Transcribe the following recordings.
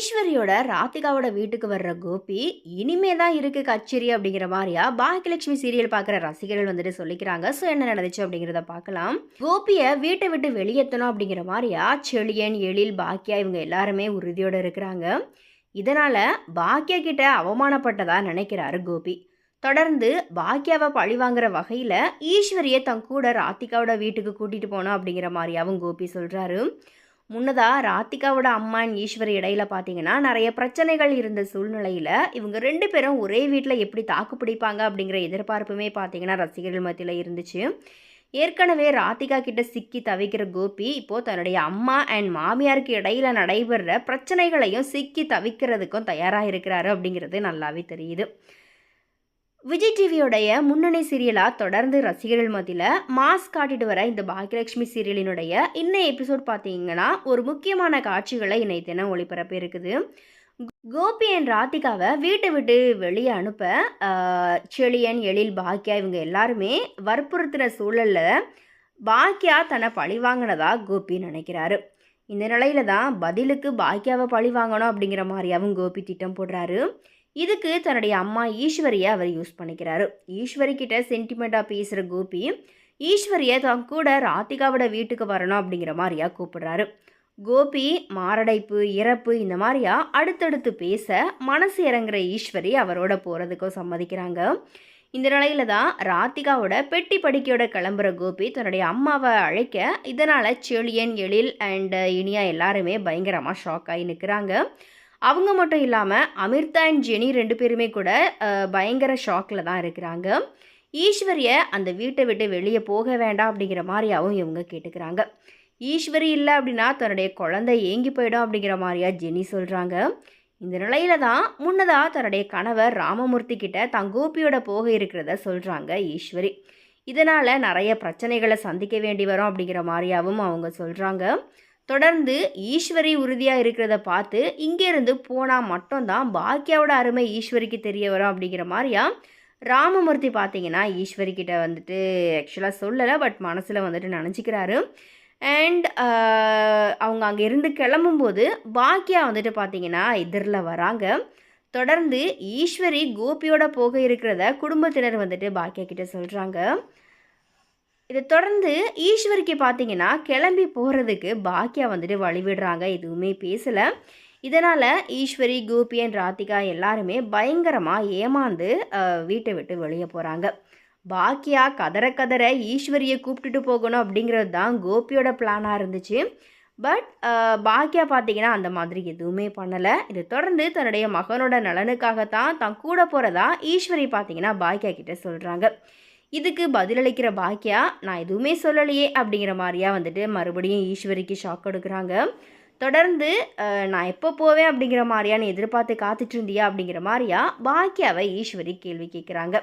ஈஸ்வரியோட ராதிகாவோட வீட்டுக்கு வர்ற கோபி இனிமே தான் இருக்கு கச்சேரி அப்படிங்கிற மாதிரியா? பாக்கியலட்சுமி சீரியல் பார்க்குற ரசிகர்கள் வந்துட்டு சொல்லிக்கிறாங்க. ஸோ என்ன நடந்துச்சு அப்படிங்கிறத பார்க்கலாம். கோபியை வீட்டை விட்டு வெளியேற்றணும் அப்படிங்கிற மாதிரியா? செழியன் எழில் பாக்கியா இவங்க எல்லாருமே உறுதியோடு இருக்கிறாங்க. இதனால பாக்கியா கிட்ட அவமானப்பட்டதா நினைக்கிறாரு கோபி. தொடர்ந்து பாக்கியாவை பழிவாங்கிற வகையில் ஈஸ்வரியை தன் கூட ராத்திகாவோட வீட்டுக்கு கூட்டிகிட்டு போனோம் அப்படிங்கிற மாதிரியாவும் கோபி சொல்கிறாரு முன்னதாக ராதிகாவோட அம்மா அண்ட் ஈஸ்வரி இடையில பார்த்தீங்கன்னா நிறைய பிரச்சனைகள் இருந்த சூழ்நிலையில் இவங்க ரெண்டு பேரும் ஒரே வீட்டில் எப்படி தாக்கு பிடிப்பாங்க அப்படிங்கிற எதிர்பார்ப்புமே பார்த்தீங்கன்னா ரசிகர்கள் மத்தியில் இருந்துச்சு. ஏற்கனவே ராதிகா கிட்ட சிக்கி தவிக்கிற கோபி இப்போது தன்னுடைய அம்மா அண்ட் மாமியாருக்கு இடையில நடைபெற பிரச்சனைகளையும் சிக்கி தவிக்கிறதுக்கும் தயாராக இருக்கிறாரு அப்படிங்கிறது நல்லாவே தெரியுது. விஜய் டிவியோடைய முன்னணி சீரியலாக தொடர்ந்து ரசிகர்கள் மத்தியில் மாஸ் காட்டிட்டு வர இந்த பாக்கியலட்சுமி சீரியலினுடைய இன்னும் எபிசோட் பார்த்தீங்கன்னா ஒரு முக்கியமான காட்சிகளை இன்னைக்கு தினம் ஒளிபரப்பு இருக்குது. கோபி அண்ட் ராதிகாவை வீட்டை விட்டு வெளியே அனுப்ப செழியன் எழில் பாக்கியா இவங்க எல்லாருமே வற்புறுத்துகிற சூழலில் பாக்கியா தன்னை பழி வாங்கினதா கோபி நினைக்கிறாரு. இந்த நிலையில தான் பதிலுக்கு பாக்கியாவை பழி வாங்கணும் அப்படிங்கிற மாதிரியாவும் கோபி திட்டம் போடுறாரு. இதுக்கு தன்னுடைய அம்மா ஈஸ்வரியை அவர் யூஸ் பண்ணிக்கிறாரு. ஈஸ்வரி கிட்ட சென்டிமெண்ட்டாக பேசுகிற கோபி ஈஸ்வரியை தன் கூட ராதிகாவோட வீட்டுக்கு வரணும் அப்படிங்கிற மாதிரியா கூப்பிடுறாரு. கோபி மாரடைப்பு இறப்பு இந்த மாதிரியா அடுத்தடுத்து பேச மனசு இறங்குற ஈஸ்வரி அவரோட போகிறதுக்கும் சம்மதிக்கிறாங்க. இந்த நிலையில தான் ராதிகாவோட பெட்டி படிக்கையோட கிளம்புற கோபி தன்னுடைய அம்மாவை அழைக்க இதனால் செழியன் எழில் அண்ட் இனியா எல்லாருமே பயங்கரமாக ஷாக் ஆகி நிற்கிறாங்க அவங்க மட்டும் இல்லாமல் அமிர்தா அண்ட் ஜெனி ரெண்டு பேருமே கூட பயங்கர ஷாக்கில் தான் இருக்கிறாங்க. ஈஸ்வரியை அந்த வீட்டை விட்டு வெளியே போக வேண்டாம் அப்படிங்கிற மாதிரியாவும் இவங்க கேட்டுக்கிறாங்க. ஈஸ்வரி இல்லை அப்படின்னா தன்னுடைய குழந்தை ஏங்கி போயிடும் அப்படிங்கிற மாதிரியா ஜெனி சொல்கிறாங்க இந்த நிலையில தான் முன்னதாக தன்னுடைய கணவர் ராமமூர்த்தி கிட்ட தான் கோபியோட போக இருக்கிறத சொல்கிறாங்க ஈஸ்வரி. இதனால் நிறைய பிரச்சனைகளை சந்திக்க வேண்டி வரும் அப்படிங்கிற மாதிரியாவும் அவங்க சொல்கிறாங்க தொடர்ந்து ஈஸ்வரி உறுதியாக இருக்கிறத பார்த்து இங்கேருந்து போனால் மட்டும்தான் பாக்கியாவோட அருமை ஈஸ்வரிக்கு தெரிய வரும் அப்படிங்கிற மாதிரியா? ராமமூர்த்தி பார்த்தீங்கன்னா ஈஸ்வரி கிட்ட வந்துட்டு ஆக்சுவலாக சொல்லலை பட் மனசில் வந்துட்டு நினச்சிக்கிறாரு. அண்ட் அவங்க அங்கே இருந்து கிளம்பும்போது பாக்கியா வந்துட்டு பார்த்தீங்கன்னா எதிரில் வராங்க. தொடர்ந்து ஈஸ்வரி கோபியோட போக இருக்கிறத குடும்பத்தினர் வந்துட்டு பாக்கியா கிட்ட சொல்கிறாங்க இதை தொடர்ந்து ஈஸ்வரிக்கு பார்த்தீங்கன்னா கிளம்பி போகிறதுக்கு பாக்கியா வந்துட்டு வழிவிடுறாங்க. எதுவுமே பேசலை. இதனால் ஈஸ்வரி கோபியன் ராதிகா எல்லாருமே பயங்கரமாக ஏமாந்து வீட்டை விட்டு வெளியே போகிறாங்க பாக்கியா கதற கதற ஈஸ்வரியை கூப்பிட்டுட்டு போகணும் அப்படிங்கிறது தான் கோபியோட பிளானாக இருந்துச்சு. பட் பாக்கியா பார்த்தீங்கன்னா அந்த மாதிரி எதுவுமே பண்ணலை. இதை தொடர்ந்து தன்னுடைய மகனோட நலனுக்காகத்தான் தான் கூட போகிறதா ஈஸ்வரி பார்த்தீங்கன்னா பாக்கியா கிட்டே சொல்கிறாங்க இதுக்கு பதிலளிக்கிற பாக்கியா நான் எதுவுமே சொல்லலையே அப்படிங்கிற மாதிரியா வந்துட்டு மறுபடியும் ஈஸ்வரிக்கு ஷாக் கொடுக்குறாங்க. தொடர்ந்து நான் எப்போ போவேன்? அப்படிங்கிற மாதிரியா நீ எதிர்பார்த்து காத்துட்டு இருந்தியா? அப்படிங்கிற மாதிரியா பாக்கியாவை ஈஸ்வரி கேள்வி கேட்குறாங்க.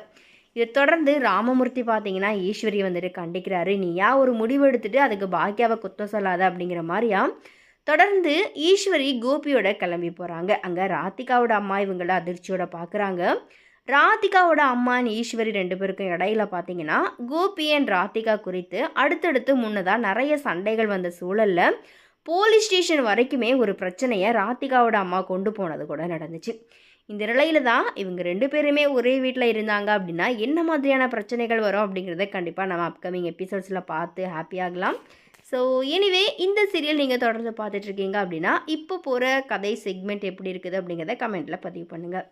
இதை தொடர்ந்து ராமமூர்த்தி பார்த்தீங்கன்னா ஈஸ்வரி வந்துட்டு கண்டிக்கிறாரு. நீ யா ஒரு முடிவு எடுத்துட்டு அதுக்கு பாக்கியாவை குத்தம் சொல்லாத அப்படிங்கிற மாதிரியா தொடர்ந்து ஈஸ்வரி கோபியோட கிளம்பி போகிறாங்க அங்கே ராதிகாவோட அம்மா இவங்கள அதிர்ச்சியோட பார்க்குறாங்க ராதிகாவோட அம்மான் ஈஸ்வரி ரெண்டு பேருக்கும் இடையில பார்த்தீங்கன்னா கோபி அண்ட் ராதிகா குறித்து அடுத்தடுத்து முன்னதாக நிறைய சண்டைகள் வந்த சூழலில் போலீஸ் ஸ்டேஷன் வரைக்குமே ஒரு பிரச்சனையை ராதிகாவோட அம்மா கொண்டு போனது கூட நடந்துச்சு. இந்த நிலையில தான் இவங்க ரெண்டு பேருமே ஒரே வீட்டில் இருந்தாங்க அப்படின்னா என்ன மாதிரியான பிரச்சனைகள் வரும் அப்படிங்கிறத கண்டிப்பாக நம்ம அப்கமிங் எபிசோட்ஸில் பார்த்து ஹாப்பியாகலாம் ஸோ எனிவே இந்த சீரியல் நீங்கள் தொடர்ந்து பார்த்துட்ருக்கீங்க அப்படின்னா இப்போ போகிற கதை செக்மெண்ட் எப்படி இருக்குது அப்படிங்கிறத கமெண்ட்டில் பதிவு பண்ணுங்கள்